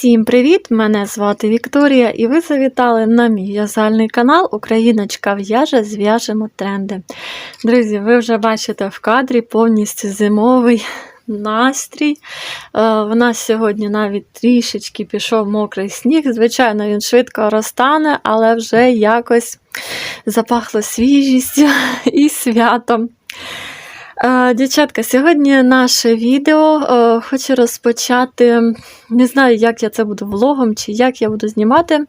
Всім привіт! Мене звати Вікторія, і ви завітали на мій в'язальний канал Україночка в'яже, зв'яжемо тренди. Друзі, ви вже бачите в кадрі повністю зимовий настрій. Е, В нас сьогодні навіть трішечки пішов мокрий сніг. Звичайно, він швидко розтане, але вже якось запахло свіжістю і святом. Е, Дівчатка, сьогодні наше відео е, хочу розпочати. Не знаю, як я це буду влогом чи як я буду знімати. Е,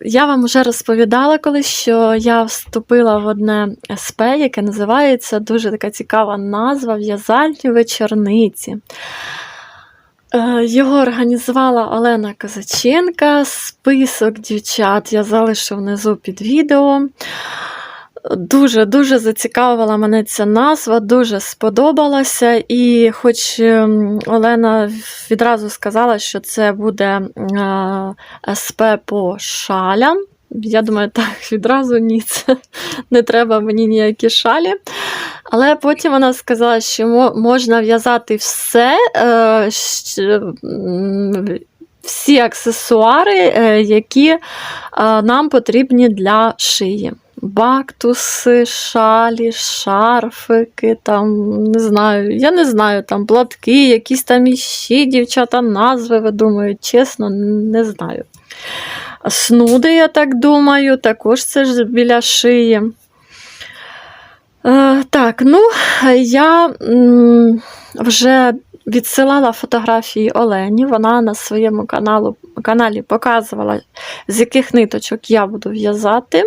Я вам вже розповідала колись, що я вступила в одне СП, яке називається дуже така цікава назва В'язальні вечорниці. Його організувала Олена Козаченка. Список дівчат я залишу внизу під відео. Дуже-дуже зацікавила мене ця назва, дуже сподобалася. І хоч ем, Олена відразу сказала, що це буде е, СП по шалям. Я думаю, так, відразу ні, це не треба мені ніякі шалі. Але потім вона сказала, що можна в'язати все, е, всі аксесуари, е, які нам потрібні для шиї. Бактуси, шалі, шарфики, там, не знаю, я не знаю, там платки, якісь там іщі дівчата, назви видумують, чесно, не знаю. Снуди, я так думаю, також це ж біля шиї. Е, так, ну, я м, вже відсилала фотографії Олені. Вона на своєму каналу, каналі показувала, з яких ниточок я буду в'язати.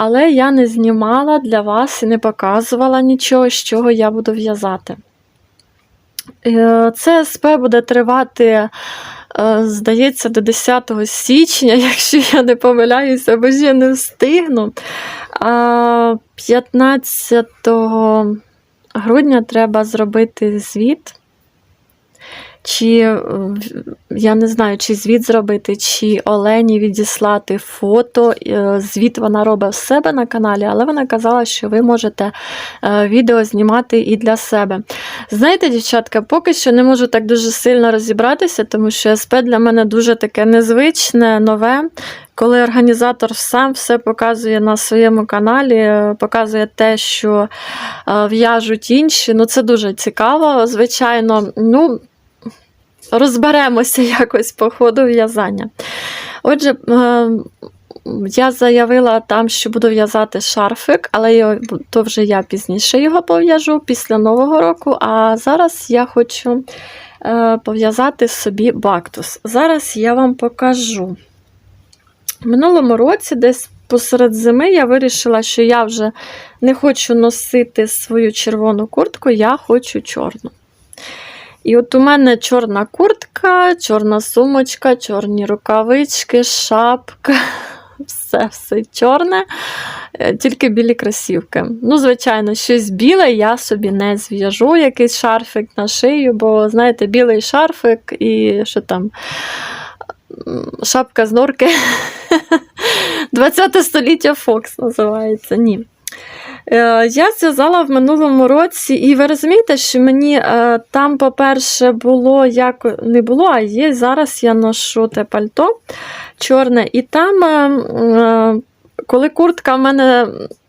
Але я не знімала для вас і не показувала нічого, з чого я буду в'язати. Е, Це СП буде тривати, е, здається, до 10 січня, якщо я не помиляюся, бо ж я не встигну. 15 грудня треба зробити звіт. Чи е, я не знаю, чи звіт зробити, чи Олені відіслати фото. Е, Звіт вона робить в себе на каналі, але вона казала, що ви можете е, відео знімати і для себе. Знаєте, дівчатка, поки що не можу так дуже сильно розібратися, тому що СП для мене дуже таке незвичне, нове. Коли організатор сам все показує на своєму каналі, показує те, що в'яжуть інші, ну це дуже цікаво, звичайно. Ну, розберемося якось по ходу в'язання. Отже, е, я заявила там, що буду в'язати шарфик, але то вже я пізніше його пов'яжу після Нового року. А зараз я хочу е, пов'язати собі бактус. Зараз я вам покажу. В минулому році, десь посеред зими, я вирішила, що я вже не хочу носити свою червону куртку, я хочу чорну. І от у мене чорна куртка, чорна сумочка, чорні рукавички, шапка. Все, все чорне, е, тільки білі кросівки. Ну, звичайно, щось біле я собі не зв'яжу, якийсь шарфик на шию, бо, знаєте, білий шарфик і що там, шапка з норки. 20 століття Фокс називається. Ні. Е, Я зв'язала в минулому році, і ви розумієте, що мені е, там, по-перше, було як не було, а є. Зараз я ношу те пальто чорне. І там, е, коли куртка в мене,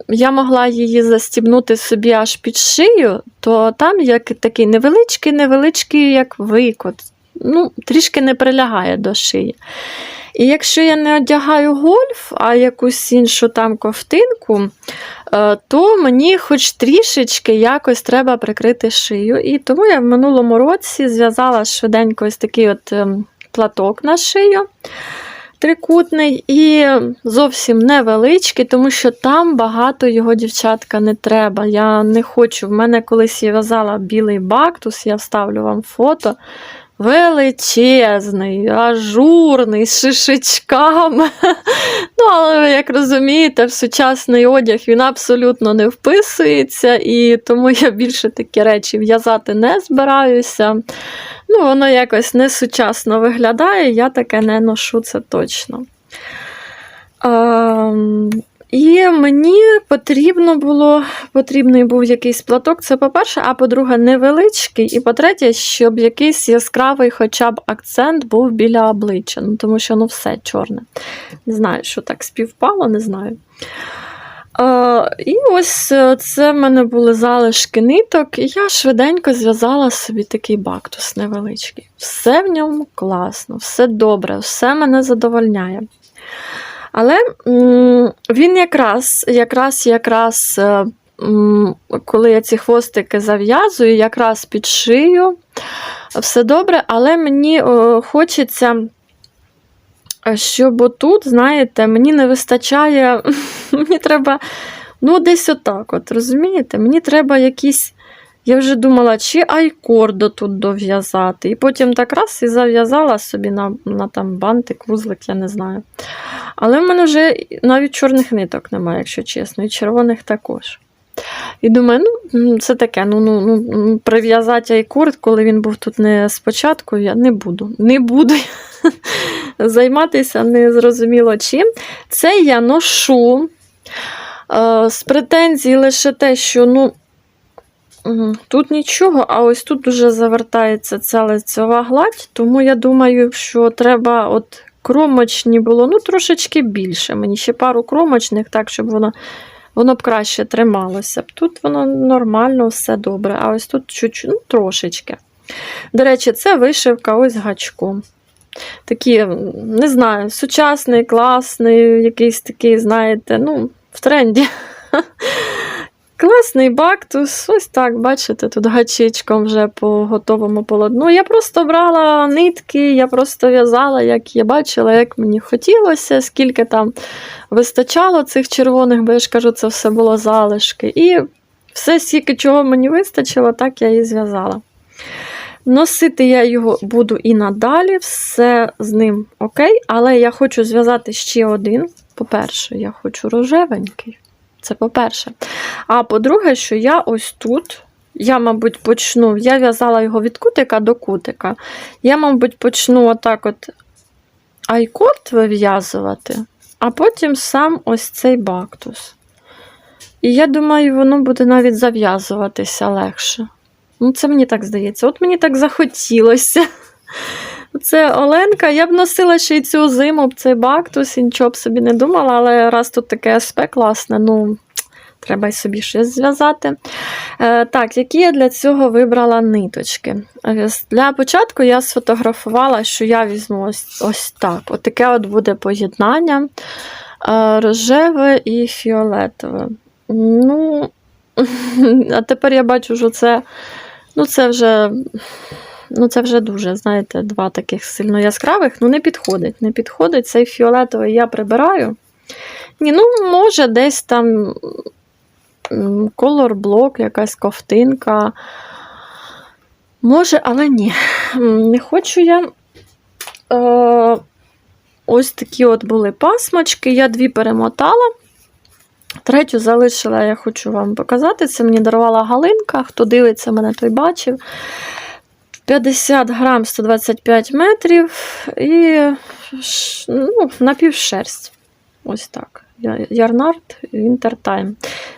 я могла її застібнути собі аж під шию, то там як такий невеличкий, невеличкий, як викот. Ну, трішки не прилягає до шиї. І якщо я не одягаю гольф, а якусь іншу там ковтинку, е, то мені хоч трішечки якось треба прикрити шию. І тому я в минулому році зв'язала швиденько ось такий от ем, платок на шию трикутний і зовсім невеличкий, тому що там багато його дівчатка не треба. Я не хочу. В мене колись я в'язала білий бактус, я вставлю вам фото. Величезний, ажурний, з шишечками. Ну, але як розумієте, в сучасний одяг він абсолютно не вписується, і тому я більше такі речі в'язати не збираюся. Ну, воно якось не сучасно виглядає, я таке не ношу, це точно. І мені потрібно було, потрібний був якийсь платок. Це по-перше, а по-друге, невеличкий. І по-третє, щоб якийсь яскравий хоча б акцент був біля обличчя. Ну, тому що ну все чорне. Не знаю, що так співпало, не знаю. Е, і ось е, це в мене були залишки ниток, і я швиденько зв'язала собі такий бактус невеличкий. Все в ньому класно, все добре, все мене задовольняє. Але він якраз, якраз, якраз, е, коли я ці хвостики зав'язую, якраз під шию, все добре, але мені е, хочеться, е, щоб отут, знаєте, мені не вистачає, мені треба, ну, десь отак, от, розумієте? Мені треба якісь. Я вже думала, чи айкордо тут дов'язати. І потім так раз і зав'язала собі на, на там бантик, вузлик, я не знаю. Але в мене вже навіть чорних ниток немає, якщо чесно, і червоних також. І думаю, ну, це таке, ну, ну, ну прив'язати айкорд, коли він був тут не спочатку, я не буду. Не буду займатися незрозуміло чим. Це я ношу. Е, з претензій лише те, що ну, Тут нічого, а ось тут дуже завертається ця лицева гладь, тому я думаю, що треба от кромочні було ну, трошечки більше. Мені ще пару кромочних, так, щоб воно, воно б краще трималося. Тут воно нормально, все добре, а ось тут чуть-чуть, ну, трошечки. До речі, це вишивка ось гачком. Такий, м, не знаю, сучасний, класний, якийсь такий, знаєте, ну, в тренді. Класний бактус. Ось так, бачите, тут гачечком вже по готовому полотну. Я просто брала нитки, я просто в'язала, як я бачила, як мені хотілося, скільки там вистачало цих червоних, бо я ж кажу, це все було залишки. І все, скільки чого мені вистачило, так я і зв'язала. Носити я його буду і надалі, все з ним окей, але я хочу зв'язати ще один. По-перше, я хочу рожевенький. Це по-перше. А по-друге, що я ось тут, я, мабуть, почну, я в'язала його від кутика до кутика. Я, мабуть, почну отак от айкорд вив'язувати, а потім сам ось цей бактус. І я думаю, воно буде навіть зав'язуватися легше. Ну, це мені так здається. От мені так захотілося. Це Оленка. Я б носила ще й цю зиму б цей бактус, і нічого б собі не думала, але раз тут таке СП класне, ну, треба й собі щось зв'язати. Е, так, які я для цього вибрала ниточки? Е, Для початку я сфотографувала, що я візьму ось, ось так. От таке от буде поєднання е, рожеве і фіолетове. Ну, а тепер я бачу, що це, ну, це вже. Ну, це вже дуже, знаєте, два таких сильно яскравих. Ну, не підходить. Не підходить. Цей фіолетовий я прибираю. Ні, ну, може, десь там колор-блок, якась ковтинка. Може, але ні. Не хочу я. Е, ось такі от були пасмочки. Я дві перемотала. Третю залишила, я хочу вам показати. Це мені дарувала Галинка. Хто дивиться мене, той бачив. 50 грам 125 метрів і ну, напівшерсть. Ось так. Я- Ярнард Wintertime.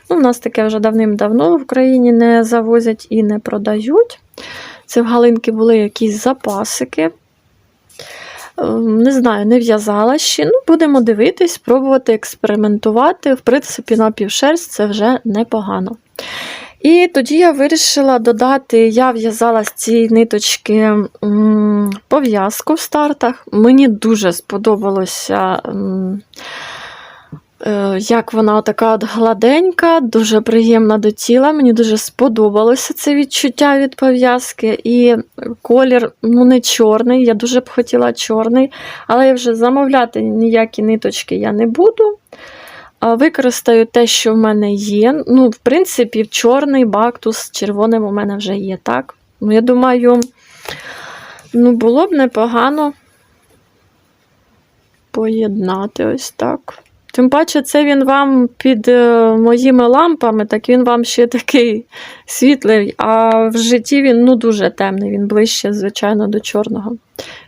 Ну, у нас таке вже давним-давно в Україні не завозять і не продають. Це в Галинки були якісь запасики. Ем, Не знаю, не в'язала ще. Ну, будемо дивитись, пробувати експериментувати. В принципі, напівшерсть це вже непогано. І тоді я вирішила додати, я в'язала з цієї ниточки пов'язку в стартах. Мені дуже сподобалося, е, як вона така от гладенька, дуже приємна до тіла. Мені дуже сподобалося це відчуття від пов'язки. І колір ну, не чорний, я дуже б хотіла чорний, але я вже замовляти ніякі ниточки я не буду. Використаю те, що в мене є. Ну, в принципі, чорний бактус з червоним у мене вже є, так? Ну, я думаю, ну, було б непогано поєднати ось так. Тим паче, це він вам під е, моїми лампами, так він вам ще такий світлий, а в житті він ну, дуже темний, він ближче, звичайно, до чорного.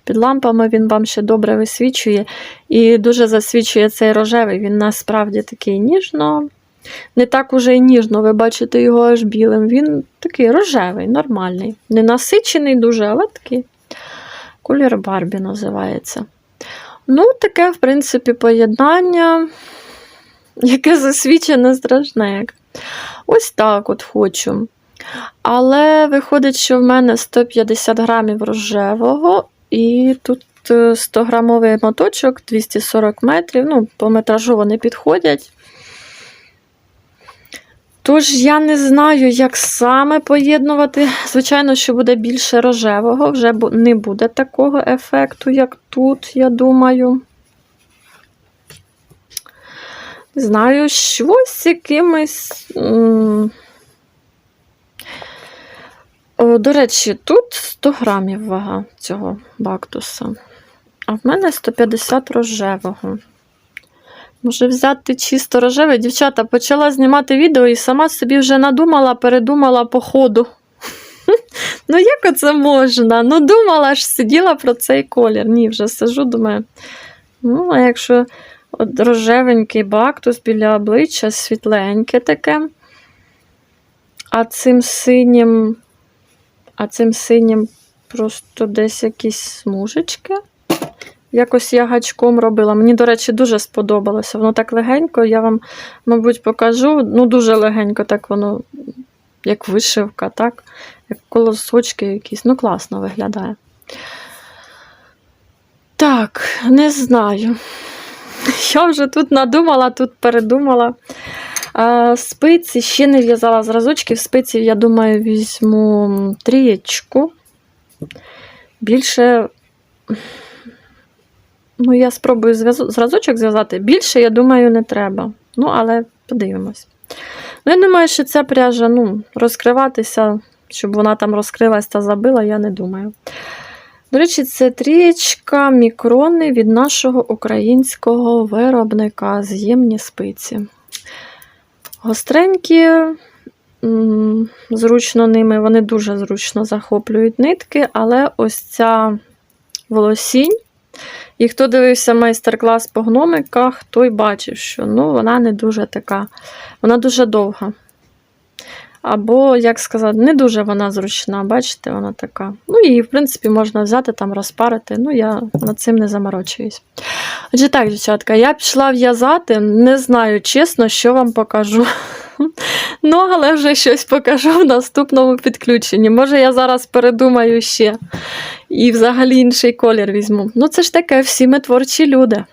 Під лампами він вам ще добре висвічує. І дуже засвічує цей рожевий. Він насправді такий ніжно. Не так уже й ніжно, ви бачите його аж білим. Він такий рожевий, нормальний. Не насичений дуже, але такий колір Барбі називається. Ну, таке, в принципі, поєднання, яке засвічене страшне. Ось так от хочу. Але виходить, що в мене 150 грамів рожевого, і тут е, 100-грамовий моточок 240 метрів. Ну, по метражу вони підходять. Тож я не знаю, як саме поєднувати. Звичайно, що буде більше рожевого, вже не буде такого ефекту, як тут, я думаю. Знаю, щось якимось. До речі, тут 100 грамів вага цього бактуса. А в мене 150 рожевого. Може взяти чисто рожеве. Дівчата, почала знімати відео і сама собі вже надумала, передумала по ходу. Ну, як оце можна? Ну, думала ж, сиділа про цей колір. Ні, вже сижу, думаю. Ну, а якщо от рожевенький бактус біля обличчя, світленьке таке. А цим синім, а цим синім просто десь якісь смужечки. Якось я гачком робила. Мені, до речі, дуже сподобалося. Воно так легенько, я вам, мабуть, покажу. Ну, дуже легенько, так воно, як вишивка, так? Як колосочки якісь. Ну, класно виглядає. Так, не знаю. Я вже тут надумала, тут передумала. А, спиці ще не в'язала зразочків. Спиці, я думаю, візьму трієчку. Більше. Ну, я спробую зразочок зв'язати. Більше, я думаю, не треба. Ну, але подивимось. Ну, я думаю, що ця пряжа ну, розкриватися, щоб вона там розкрилась та забила, я не думаю. До речі, це трієчка мікрони від нашого українського виробника з'ємні спиці. Гостренькі, зручно ними, вони дуже зручно захоплюють нитки, але ось ця волосінь. І хто дивився майстер-клас по гномиках, той бачив, що ну, вона не дуже така, вона дуже довга. Або, як сказати, не дуже вона зручна, бачите, вона така. Ну, її, в принципі, можна взяти, там розпарити. Ну, я над цим не заморочуюсь. Отже, так, дівчатка, я пішла в'язати, не знаю чесно, що вам покажу. Ну, але вже щось покажу в наступному підключенні. Може, я зараз передумаю ще і взагалі інший колір візьму. Ну, це ж таке, всі ми творчі люди.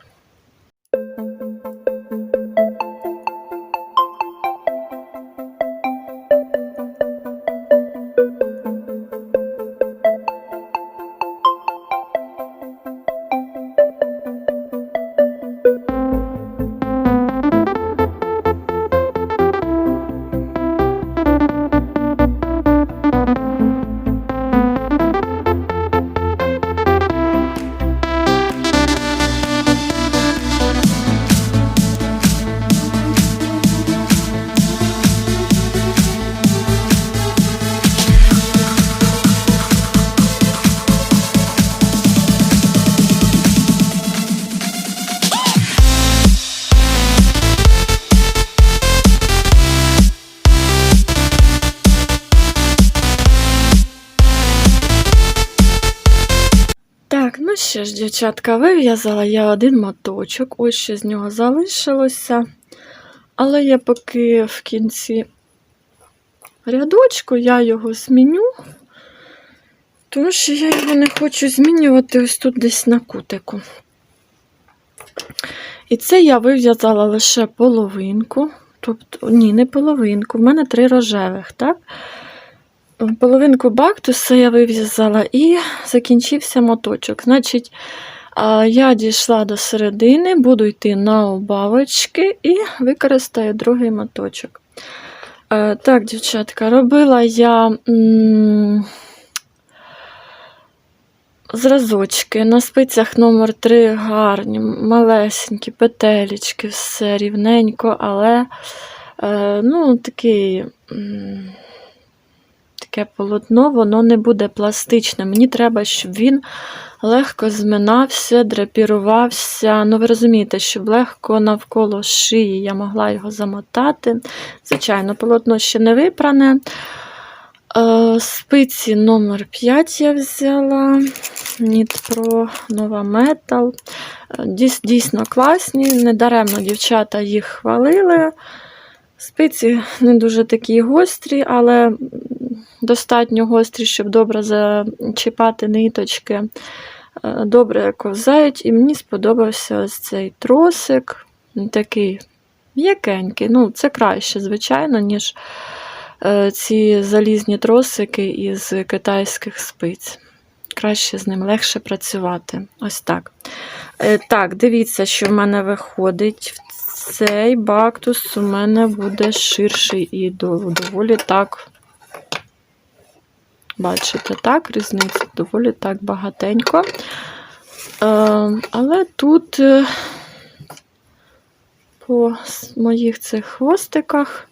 Що ж, дівчатка, вив'язала я один моточок, ось що з нього залишилося. Але я поки в кінці рядочку я його зміню, тому що я його не хочу змінювати ось тут десь на кутику. І це я вив'язала лише половинку. Тобто, ні, не половинку. В мене три рожевих, так? Половинку бактуса я вив'язала і закінчився моточок. Значить, я дійшла до середини, буду йти на обавочки і використаю другий моточок. Е, Так, дівчатка, робила я зразочки на спицях номер 3 гарні, малесенькі, петелечки, все рівненько, але е, ну, такий. М, таке полотно, воно не буде пластичне. Мені треба, щоб він легко зминався, драпірувався. Ну, ви розумієте, щоб легко навколо шиї я могла його замотати. Звичайно, полотно ще не випране. Е, Спиці номер 5 я взяла. Нітпро Нова Метал. Е, Дійсно класні, недаремно дівчата їх хвалили. Спиці не дуже такі гострі, але достатньо гострі, щоб добре зачіпати ниточки. Е, Добре ковзають, і мені сподобався ось цей тросик. Такий м'якенький. Ну, це краще, звичайно, ніж е, ці залізні тросики із китайських спиць. Краще з ним легше працювати. Ось так. Е, Так, дивіться, що в мене виходить. Цей бактус у мене буде ширший і доволі так. Бачите, так, різниця доволі так багатенько. Е, але тут е, по моїх цих хвостиках,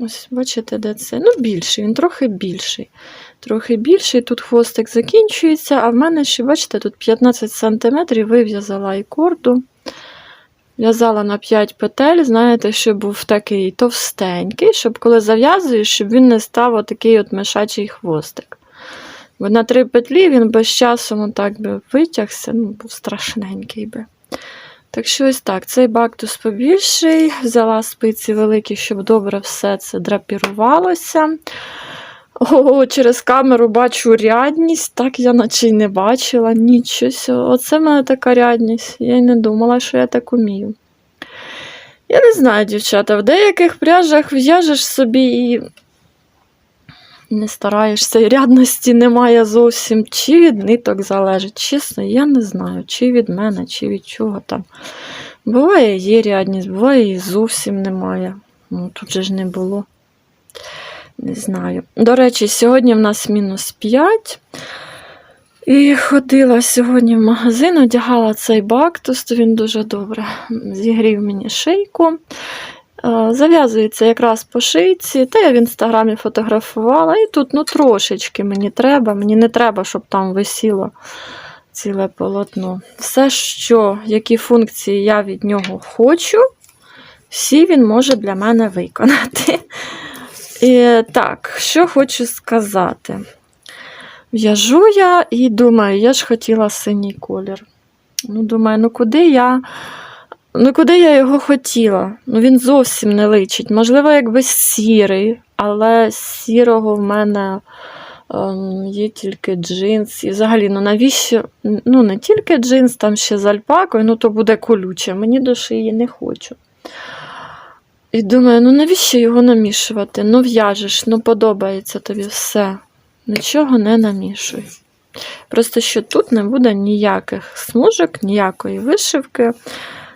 ось бачите, де це? Ну, більший, він трохи більший. Трохи більший, тут хвостик закінчується, а в мене ще, бачите, тут 15 см вив'язала і корду. В'язала на 5 петель, знаєте, щоб був такий товстенький, щоб коли зав'язуєш, щоб він не став отакий от мешачий хвостик. Бо на три петлі він без часу так би витягся, ну, був страшненький би. Так що ось так, цей бактус побільший, взяла спиці великі, щоб добре все це драпірувалося. О, через камеру бачу рядність, так я наче й не бачила нічого. Оце в мене така рядність. Я й не думала, що я так умію. Я не знаю, дівчата, в деяких пряжах в'яжеш собі і не стараєшся, і рядності немає зовсім. Чи від ниток залежить. Чесно, я не знаю, чи від мене, чи від чого там. Буває, є рядність, буває і зовсім немає. Ну, тут же ж не було. Не знаю. До речі, сьогодні в нас мінус 5. І ходила сьогодні в магазин, одягала цей бактус, то він дуже добре зігрів мені шийку. Е, Зав'язується якраз по шийці, та я в інстаграмі фотографувала. І тут ну, трошечки мені треба. Мені не треба, щоб там висіло ціле полотно. Все, що, які функції я від нього хочу, всі він може для мене виконати. І, так, що хочу сказати. В'яжу я і думаю, я ж хотіла синій колір. Ну, думаю, ну куди я. Ну, куди я його хотіла? Ну, він зовсім не личить. Можливо, якби сірий, але сірого в мене ем, є тільки джинс. І взагалі, ну навіщо? Ну, не тільки джинс, там ще з альпакою, ну то буде колюче. Мені до шиї не хочу. І думаю, ну навіщо його намішувати? Ну в'яжеш, ну подобається тобі все. Нічого не намішуй. Просто що тут не буде ніяких смужок, ніякої вишивки.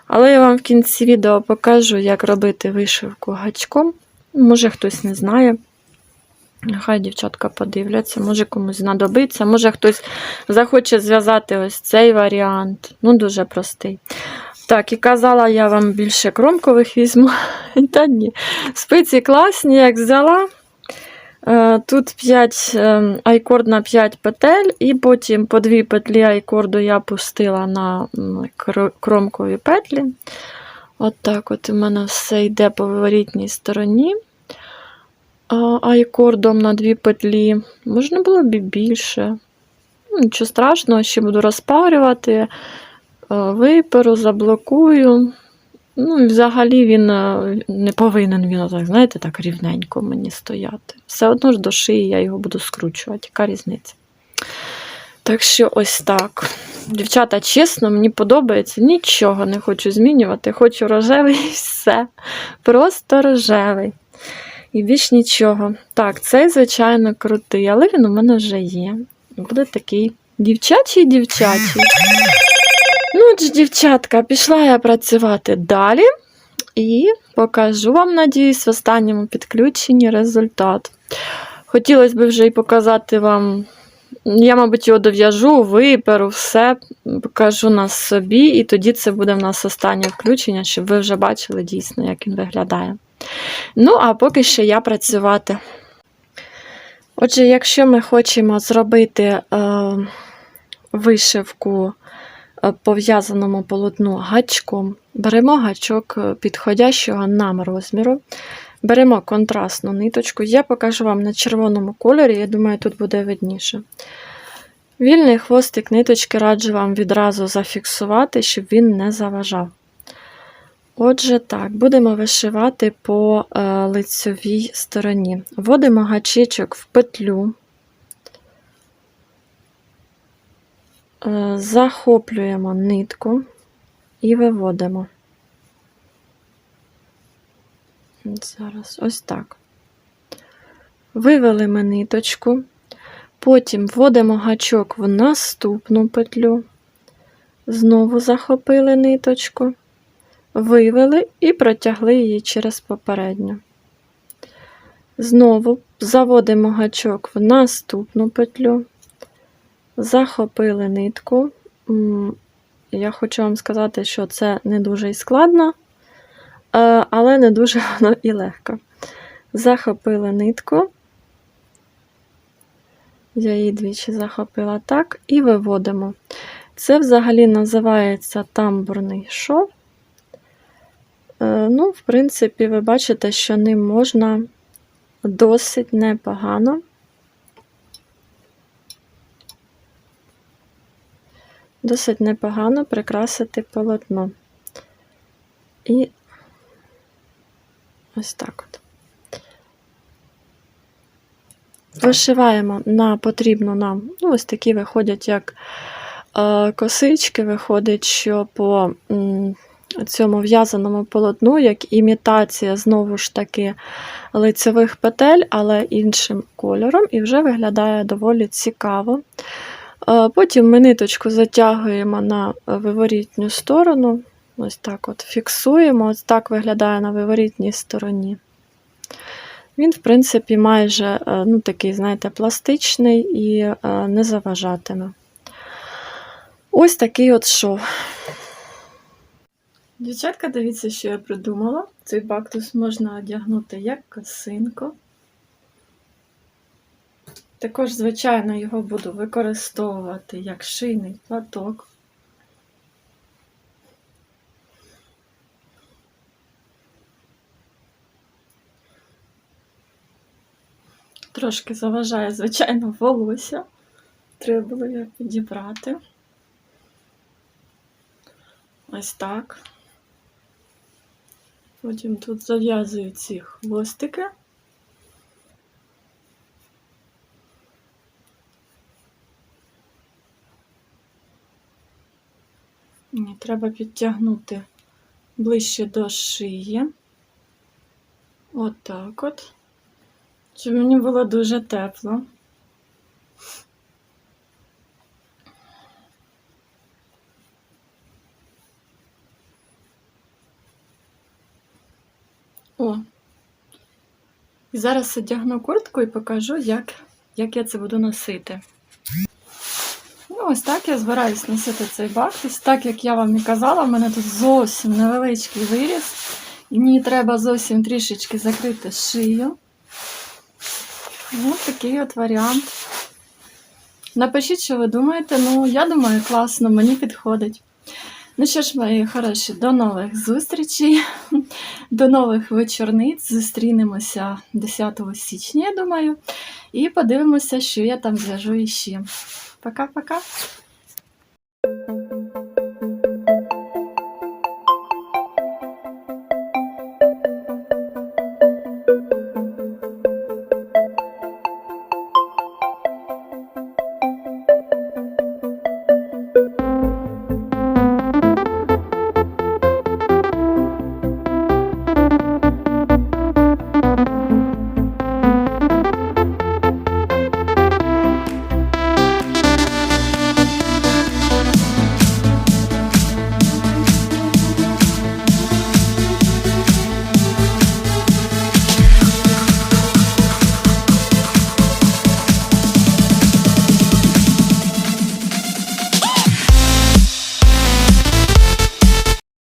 Але я вам в кінці відео покажу, як робити вишивку гачком. Може, хтось не знає. Нехай дівчатка подивляться, може комусь знадобиться, може хтось захоче зв'язати ось цей варіант. Ну, дуже простий. Так, і казала, я вам більше кромкових візьму. Та ні. Спиці класні, як взяла. Е, Тут 5 е, айкорд на 5 петель, і потім по 2 петлі айкорду я пустила на кромкові петлі. От так от у мене все йде по виворітній стороні. Айкордом на 2 петлі. Можна було б більше. Нічого страшного, ще буду розпарювати, виперу, заблокую. Ну, і взагалі він е, не повинен він, отак, знаєте, так рівненько мені стояти. Все одно ж до шиї я його буду скручувати. Яка різниця? Так що ось так. Дівчата, чесно, мені подобається. Нічого не хочу змінювати. Хочу рожевий і все. Просто рожевий. І більш нічого. Так, цей, звичайно, крутий, але він у мене вже є. Буде такий дівчачий дівчачий. От ж, дівчатка, пішла я працювати далі і покажу вам, надіюсь, в останньому підключенні результат. Хотілося б вже і показати вам. Я, мабуть, його дов'яжу, виперу, все покажу на собі, і тоді це буде в нас останнє включення, щоб ви вже бачили дійсно, як він виглядає. Ну, а поки що я працювати. Отже, якщо ми хочемо зробити е, вишивку е, по в'язаному полотну гачком, беремо гачок е, підходящого нам розміру, беремо контрастну ниточку. Я покажу вам на червоному кольорі, я думаю, тут буде видніше. Вільний хвостик ниточки раджу вам відразу зафіксувати, щоб він не заважав. Отже, так, будемо вишивати по е, лицьовій стороні. Вводимо гачечок в петлю, захоплюємо нитку і виводимо. Зараз ось так. Вивели ми ниточку, потім вводимо гачок в наступну петлю, знову захопили ниточку вивели і протягли її через попередню. Знову заводимо гачок в наступну петлю, захопили нитку. Я хочу вам сказати, що це не дуже і складно, е, але не дуже воно і легко. Захопили нитку, я її двічі захопила так, і виводимо. Це взагалі називається тамбурний шов. Е, Ну, в принципі, ви бачите, що ним можна досить непогано. Досить непогано прикрасити полотно. І ось так от. Вишиваємо на потрібну нам, ну, ось такі виходять, як е, косички, виходить, що по цьому в'язаному полотну, як імітація, знову ж таки, лицевих петель, але іншим кольором, і вже виглядає доволі цікаво. Е, Потім ми ниточку затягуємо на виворітню сторону, ось так от фіксуємо, ось так виглядає на виворітній стороні. Він, в принципі, майже е, ну, такий, знаєте, пластичний і е, не заважатиме. Ось такий от шов. Дівчатка, дивіться, що я придумала. Цей бактус можна одягнути як косинку. Також, звичайно, його буду використовувати як шийний платок. Трошки заважає, звичайно, волосся. Треба було його підібрати. Ось так. Потім тут зав'язую ці хвостики. Треба підтягнути ближче до шиї. Отак от, от. Щоб мені було дуже тепло. О. І зараз одягну куртку і покажу, як, як я це буду носити. Ось так я збираюсь носити цей бактус. Так як я вам і казала, в мене тут зовсім невеличкий виріс. І мені треба зовсім трішечки закрити шию. Ось такий от варіант. Напишіть, що ви думаєте. Ну, я думаю, класно, мені підходить. Ну що ж, мої хороші, до нових зустрічей, до нових вечорниць. Зустрінемося 10 січня, я думаю, і подивимося, що я там зв'яжу іще. Пока-пока.